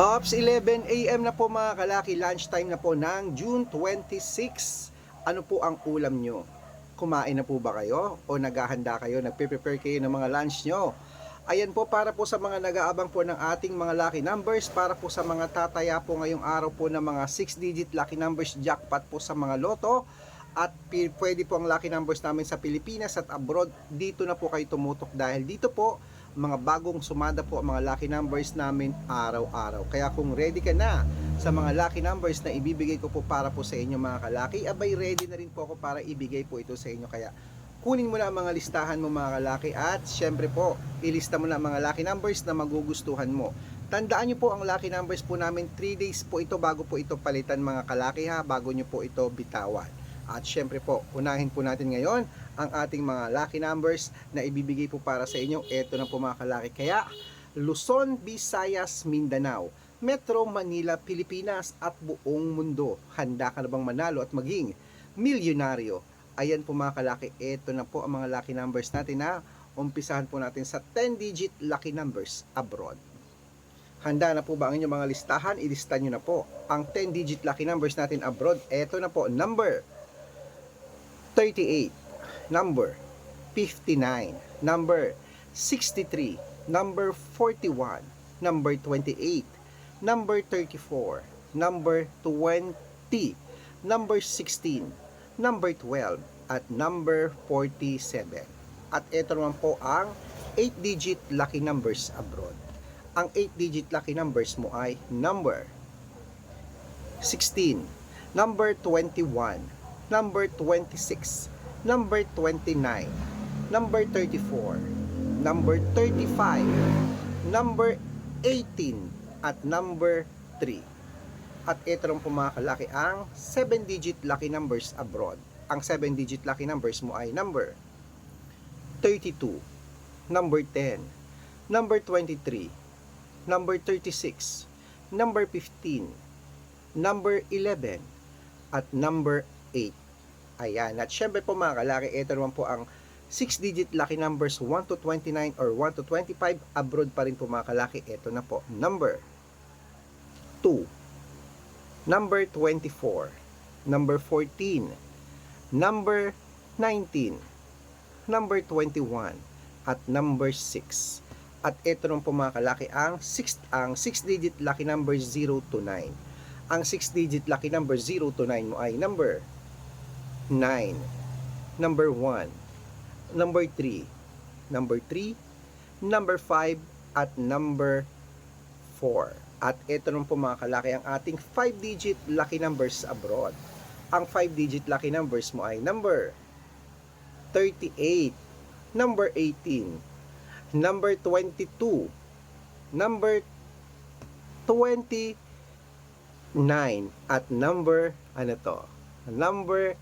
Hops, 11 a.m. na po mga kalaki, lunchtime na po ng June 26. Ano po ang ulam nyo? Kumain na po ba kayo? O naghahanda kayo, nagpe-prepare kayo ng mga lunch nyo? Ayan po para po sa mga nag-aabang po ng ating mga lucky numbers, para po sa mga tataya po ngayong araw po ng mga 6-digit lucky numbers jackpot po sa mga loto at pwede po ang lucky numbers namin sa Pilipinas at abroad. Dito na po kayo tumutok dahil dito po mga bagong sumada po ang mga lucky numbers namin araw-araw. Kaya kung ready ka na sa mga lucky numbers na ibibigay ko po para po sa inyo mga kalaki, abay ready na rin po ako para ibigay po ito sa inyo. Kaya kunin mo na ang mga listahan mo mga kalaki at syempre po, ilista mo na ang mga lucky numbers na magugustuhan mo. Tandaan nyo po ang lucky numbers po namin 3 days po ito bago po ito palitan mga kalaki ha, bago nyo po ito bitawan. At syempre po, unahin po natin ngayon ang ating mga lucky numbers na ibibigay po para sa inyo. Ito na po mga kalaki. Kaya, Luzon, Visayas, Mindanao, Metro Manila, Pilipinas at buong mundo. Handa ka na bang manalo at maging milyonaryo? Ayan po mga kalaki, ito na po ang mga lucky numbers natin na umpisahan po natin sa 10-digit lucky numbers abroad. Handa na po ba ang inyong mga listahan? Ilista nyo na po ang 10-digit lucky numbers natin abroad. Ito na po, number 38, number 59, number 63, number 41, number 28, number 34, number 20, number 16, number 12, at number 47. At ito naman po ang 8-digit lucky numbers abroad. Ang 8-digit lucky numbers mo ay number 16, number 21, number 26, number 29, number 34, number 35, number 18, at number 3. At ito rin po mga kalaki ang 7-digit lucky numbers abroad. Ang 7-digit lucky numbers mo ay number 32, number 10, number 23, number 36, number 15, number 11, at number 8. Ayan. At syempre po mga kalaki, ito naman po ang 6-digit lucky numbers 1 to 29 or 1 to 25. Abroad pa rin po mga kalaki. Ito na po. Number 2. Number 24. Number 14. Number 19. Number 21. At number 6. At ito naman po mga kalaki ang 6 ang 6-digit lucky number 0 to 9. Ang 6-digit lucky number 0 to 9 mo ay number 9, number 1, number 3, number 3, number 5, at number 4. At ito naman po mga kalaki ang ating 5-digit lucky numbers abroad. Ang 5-digit lucky numbers mo ay number 38, number 18, number 22, number 29, at number, ano to, number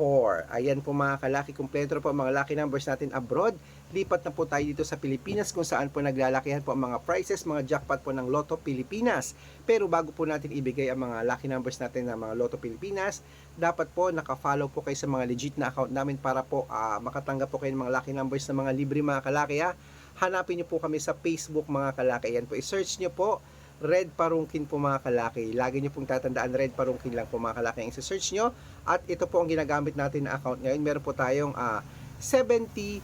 4. Ayan po mga kalaki, kumpleto po ang mga lucky numbers natin abroad. Lipat na po tayo dito sa Pilipinas kung saan po naglalakihan po ang mga prizes, mga jackpot po ng Lotto Pilipinas. Pero bago po natin ibigay ang mga lucky numbers natin ng mga Lotto Pilipinas, dapat po naka-follow po kayo sa mga legit na account namin para po ah, makatanggap po kayo ng mga lucky numbers ng mga libre mga kalaki ha. Hanapin niyo po kami sa Facebook mga kalaki. Ayan po, i-search niyo po Red Parungkin po mga kalaki. Lagi niyo pong tatandaan Red Parungkin lang po mga kalaki ang search nyo. At ito po ang ginagamit natin na account ngayon. Meron po tayong ah, 70,000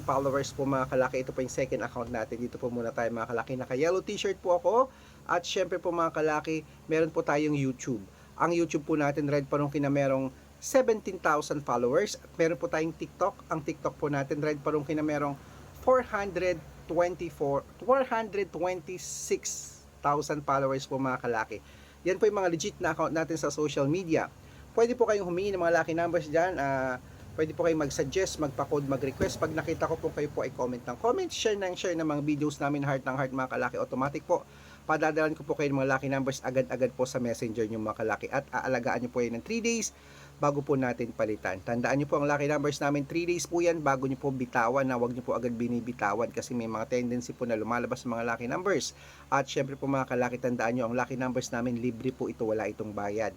followers po mga kalaki. Ito po yung second account natin. Dito po muna tayo mga kalaki. Naka-yellow t-shirt po ako. At syempre po mga kalaki, meron po tayong YouTube. Ang YouTube po natin, Red Parungkin na merong 17,000 followers. At meron po tayong TikTok. Ang TikTok po natin, Red Parungkin na merong 424, 426,000 followers po mga kalaki. Yan po yung mga legit na account natin sa social media. Pwede po kayong humingi ng mga lucky numbers dyan. ah, pwede po kayong mag-suggest, magpa-code, mag-request. Pag nakita ko po kayo po ay comment ng comment, share ng share ng mga videos namin, heart ng heart mga kalaki, automatic po. Padadalan ko po kayo ng mga lucky numbers agad-agad po sa messenger nyo mga kalaki at aalagaan nyo po yan ng 3 days bago po natin palitan. Tandaan nyo po ang lucky numbers namin 3 days po yan bago nyo po bitawan na wag nyo po agad binibitawan kasi may mga tendency po na lumalabas mga lucky numbers. At syempre po mga kalaki tandaan nyo ang lucky numbers namin libre po ito wala itong bayad.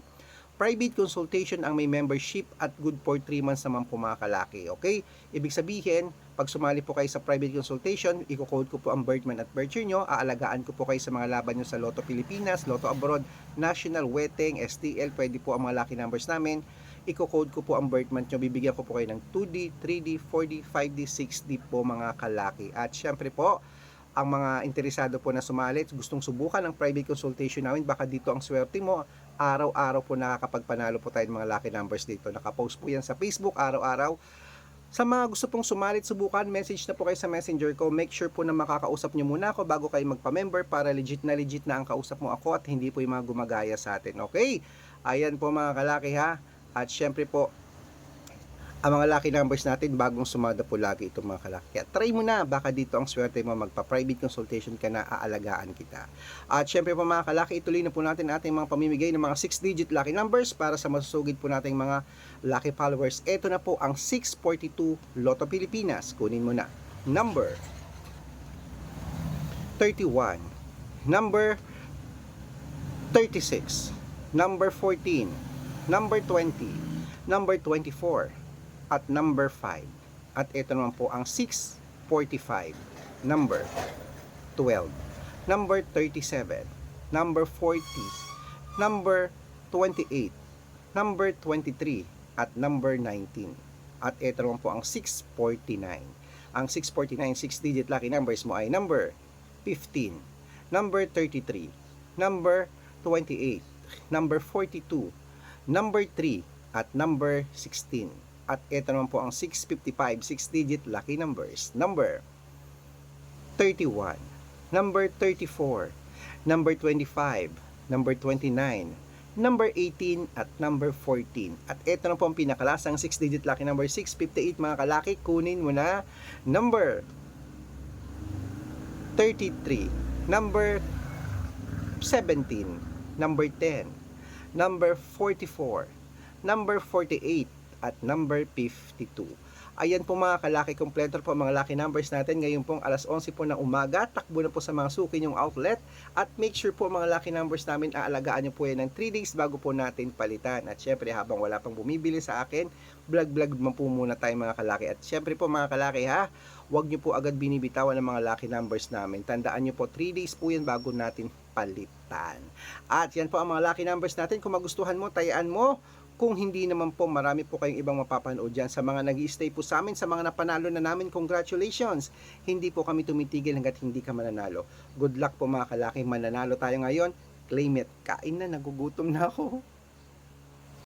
Private consultation ang may membership at good for 3 months naman po mga kalaki. Okay? Ibig sabihin, pag sumali po kayo sa private consultation, i-code ko po ang birth month at year nyo, aalagaan ko po kayo sa mga laban nyo sa Lotto Pilipinas, Lotto Abroad, National, Weteng, STL, pwede po ang mga lucky numbers namin. Iko-code ko po ang birth month nyo, bibigyan ko po kayo ng 2D, 3D, 4D, 5D, 6D po mga kalaki. At syempre po, ang mga interesado po na sumali, gustong subukan ang private consultation namin, baka dito ang swerte mo, araw-araw po nakakapagpanalo po tayo ng mga lucky numbers dito. Nakapost po yan sa Facebook araw-araw. Sa mga gusto pong sumalit, subukan, message na po kayo sa messenger ko. Make sure po na makakausap nyo muna ako bago kayo magpa-member para legit na legit na ang kausap mo ako at hindi po yung mga gumagaya sa atin. Okay? Ayan po mga kalaki ha. At syempre po, ang mga lucky numbers natin bagong sumada po lagi itong mga kalaki. Kaya try mo na, baka dito ang swerte mo magpa-private consultation ka na aalagaan kita. At syempre po mga kalaki, ituloy na po natin ating mga pamimigay ng mga 6-digit lucky numbers para sa masusugid po nating mga lucky followers. Ito na po ang 642 Lotto Pilipinas. Kunin mo na. Number 31. Number 36. Number 14. Number 20. Number 24 at number 5. At ito naman po ang 645, number 12, number 37, number 40, number 28, number 23, at number 19. At ito naman po ang 649. Ang 649, 6-digit lucky numbers mo ay number 15, number 33, number 28, number 42, number 3, at number 16. At ito naman po ang 655, 6-digit lucky numbers. Number 31, number 34, number 25, number 29, number 18, at number 14. At ito na po ang pinakalasang 6-digit lucky number 658 mga kalaki. Kunin mo na number 33, number 17, number 10, number 44, number 48, at number 52. Ayan po mga kalaki kompleto po mga lucky numbers natin. Ngayon pong alas 11 po ng umaga. Takbo na po sa mga suki yung outlet. At make sure po mga lucky numbers namin aalagaan nyo po yan ng 3 days bago po natin palitan. At syempre habang wala pang bumibili sa akin, vlog-vlog man po muna tayo mga kalaki. At syempre po mga kalaki ha, huwag nyo po agad binibitawan ng mga lucky numbers namin. Tandaan nyo po 3 days po yan bago natin palitan. At yan po ang mga lucky numbers natin. Kung magustuhan mo, tayaan mo. Kung hindi naman po, marami po kayong ibang mapapanood dyan. Sa mga nag stay po sa amin, sa mga napanalo na namin, congratulations! Hindi po kami tumitigil hanggat hindi ka mananalo. Good luck po mga kalaki, mananalo tayo ngayon. Claim it. Kain na, nagugutom na ako.